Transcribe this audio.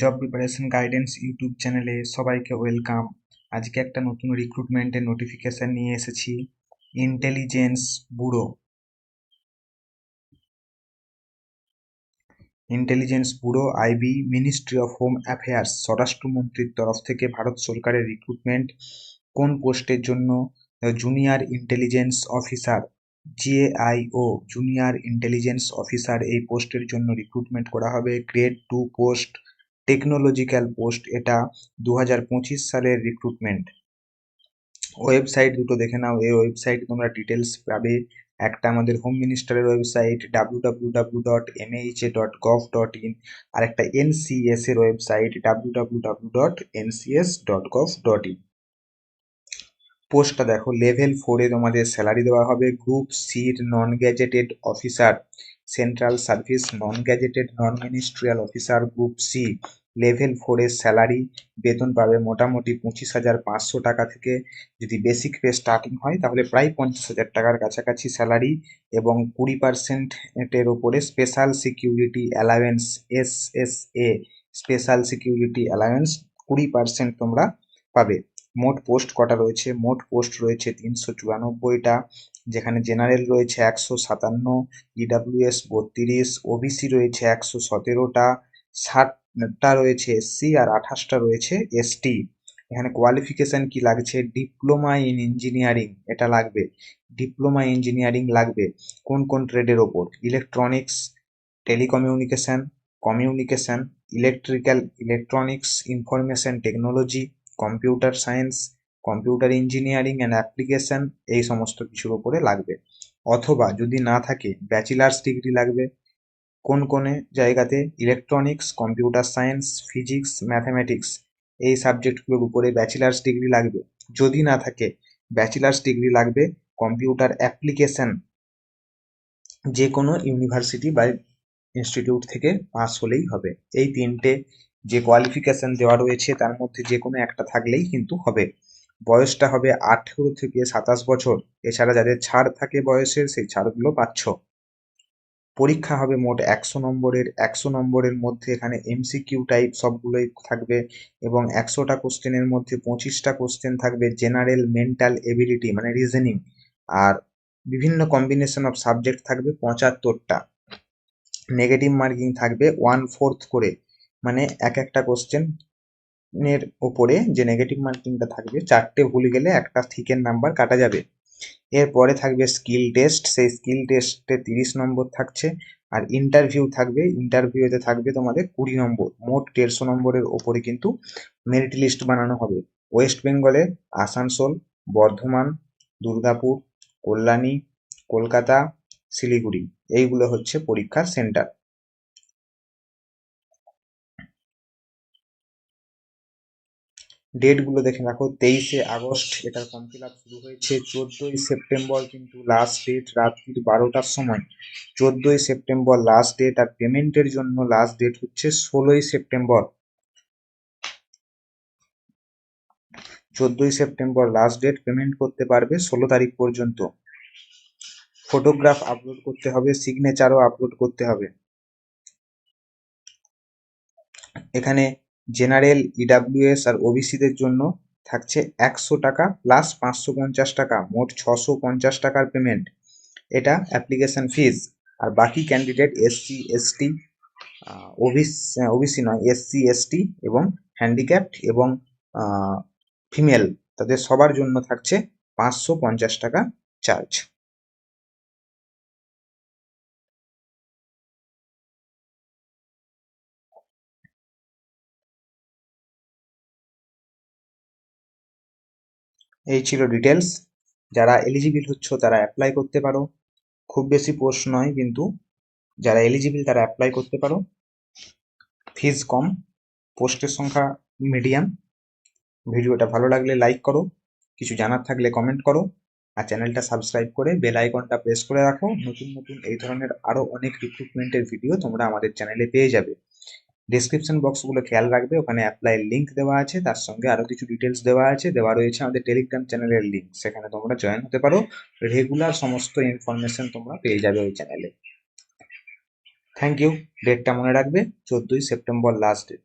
Job preparation guidance YouTube চ্যানেলে সবাইকে welcome আজকে একটা নতুন রিক্রুটমেন্টের নোটিফিকেশান নিয়ে এসেছি। Intelligence bureau intelligence bureau IB ministry of home affairs স্বরাষ্ট্রমন্ত্রীর তরফ থেকে ভারত সরকারের রিক্রুটমেন্ট কোন পোস্টের জন্য? Junior intelligence officer JAIO junior intelligence officer এই পোস্টের জন্য রিক্রুটমেন্ট করা হবে। Grade two post technological post এটা দু হাজার পঁচিশ সালের রিক্রুটমেন্ট ওয়েবসাইট দুটো দেখে নাও, এই ওয়েবসাইট তোমরা ডিটেলস পাবে। একটা আমাদের হোম মিনিস্টারের website W W W dot MHA dot gov dot in আর একটা এনসিএস এর website W W W dot NCS dot gov dot in পোস্টটা দেখো লেভেল ফোরে তোমাদের স্যালারি দেওয়া হবে। গ্রুপ সির non gazetted officer central service non gazetted non ministerial officer group C level ফোরের salary বেতন পাবে মোটামুটি পঁচিশ হাজার পাঁচশো টাকা থেকে। যদি বেসিক পে স্টার্টিং হয়, তাহলে প্রায় পঞ্চাশ হাজার টাকার কাছাকাছি স্যালারি এবং কুড়ি পার্সেন্টের ওপরে special security allowance S S A special security allowance কুড়ি পার্সেন্ট তোমরা পাবে। মোট পোস্ট কটা রয়েছে? মোট পোস্ট রয়েছে তিনশো চুরানব্বইটা, যেখানে জেনারেল রয়েছে একশো সাতান্ন ইডাব্লিউএস বত্রিশ ওবিসি রয়েছে একশো সতেরোটা, ষাটটা রয়েছে এসসি আর আঠাশটা রয়েছে এসটি এখানে কোয়ালিফিকেশন কি লাগছে? ডিপ্লোমা ইন ইঞ্জিনিয়ারিং এটা লাগবে। ডিপ্লোমা ইঞ্জিনিয়ারিং লাগবে। কোন কোন ট্রেডের ওপর? Electronics telecommunication communication electrical electronics information technology computer science, computer engineering and application এই সমস্ত কিছুর ওপরে লাগবে। অথবা যদি না থাকে ব্যাচেলার্স ডিগ্রি লাগবে। কোন কোন জায়গাতে electronics computer science physics mathematics এই সাবজেক্টগুলোর উপরে ব্যাচেলার্স ডিগ্রি লাগবে। যদি না থাকে ব্যাচেলার্স ডিগ্রি লাগবে কম্পিউটার অ্যাপ্লিকেশন যে কোনো ইউনিভার্সিটি বা ইনস্টিটিউট থেকে পাস হলেই হবে। এই তিনটে যে কোয়ালিফিকেশন দেওয়া রয়েছে তার মধ্যে যে কোনো একটা থাকলেই কিন্তু হবে। বয়সটা হবে আঠেরো থেকে সাতাশ বছর। এছাড়া যাদের ছাড় থাকে বয়সের, সেই ছাড়গুলো পাচ্ছ। পরীক্ষা হবে মোট একশো নম্বরের। একশো নম্বরের মধ্যে এখানে এমসিকিউ টাইপ সবগুলোই থাকবে এবং একশোটা কোশ্চেনের মধ্যে পঁচিশটা কোশ্চেন থাকবে জেনারেল মেন্টাল এবিলিটি মানে রিজনিং আর বিভিন্ন কম্বিনেশন অফ সাবজেক্ট থাকবে পঁচাত্তরটা। নেগেটিভ মার্কিং থাকবে ওয়ান ফোর্থ করে। মানে এক একটা কোশ্চেন এর ওপরে যে নেগেটিভ মার্কিংটা থাকবে, চারটে ভুল গেলে একটা থিকের নাম্বার কাটা যাবে। এরপরে থাকবে স্কিল টেস্ট সেই স্কিল টেস্টে তিরিশ নম্বর থাকছে। আর ইন্টারভিউ থাকবে ইন্টারভিউতে থাকবে তোমাদের কুড়ি নম্বর। মোট দেড়শো নম্বরের ওপরে কিন্তু মেরিট লিস্ট বানানো হবে। ওয়েস্ট বেঙ্গলে আসানসোল, বর্ধমান, দুর্গাপুর, কল্যাণী, কলকাতা, শিলিগুড়ি। এইগুলো হচ্ছে পরীক্ষার সেন্টার ডেটগুলো দেখে রাখো, তেইশে আগস্ট এটার ফর্ম ফিল আপ শুরু হয়েছে, চোদ্দোই সেপ্টেম্বর কিন্তু লাস্ট ডেট রাত্রির বারোটার সময়। চোদ্দোই সেপ্টেম্বর লাস্ট ডেট আর পেমেন্টের জন্য লাস্ট ডেট হচ্ছে ষোলোই সেপ্টেম্বর। চোদ্দোই সেপ্টেম্বর লাস্ট ডেট পেমেন্ট করতে পারবে ষোলো তারিখ পর্যন্ত। ফটোগ্রাফ আপলোড করতে হবে সিগনেচারও আপলোড করতে হবে। এখানে জেনারেল ইডাব্লিউএস আর ওবিসিদের জন্য থাকছে একশো টাকা প্লাস পাঁচশো পঞ্চাশ টাকা, মোট ছশো পঞ্চাশ টাকার পেমেন্ট এটা অ্যাপ্লিকেশন ফিজ আর বাকি candidate SC ST OBC OBC নয় এসসি এসটি এবং হ্যান্ডিক্যাপড এবং ফিমেল তাদের সবার জন্য থাকছে পাঁচশো পঞ্চাশ টাকা চার্জ এই ছিল ডিটেলস যারা এলিজিবল হচ্ছ, তারা অ্যাপ্লাই করতে পারো। খুব বেশি পোস্ট নয়, কিন্তু যারা এলিজিবল তারা অ্যাপ্লাই করতে পারো। ফিজ কম, পোস্টের সংখ্যা মিডিয়াম ভিডিওটা ভালো লাগলে লাইক করো, কিছু জানার থাকলে কমেন্ট করো। আর চ্যানেলটা সাবস্ক্রাইব করে বেল আইকনটা প্রেস করে রাখো। নতুন নতুন এই ধরনের আরও অনেক রিক্রুটমেন্টের ভিডিও তোমরা আমাদের চ্যানেলে পেয়ে যাবে। ডিসক্রিপশন বক্সগুলো খেয়াল রাখবে, ওখানে অ্যাপ্লাই লিঙ্ক দেওয়া আছে, তার সঙ্গে আরও কিছু ডিটেলস দেওয়া আছে, দেওয়া রয়েছে আমাদের টেলিগ্রাম চ্যানেলের লিঙ্ক সেখানে তোমরা জয়েন হতে পারো। রেগুলার সমস্ত ইনফরমেশন তোমরা পেয়ে যাবে ওই চ্যানেলে থ্যাংক ইউ ডেটটা মনে রাখবে, চোদ্দোই সেপ্টেম্বর লাস্ট ডেট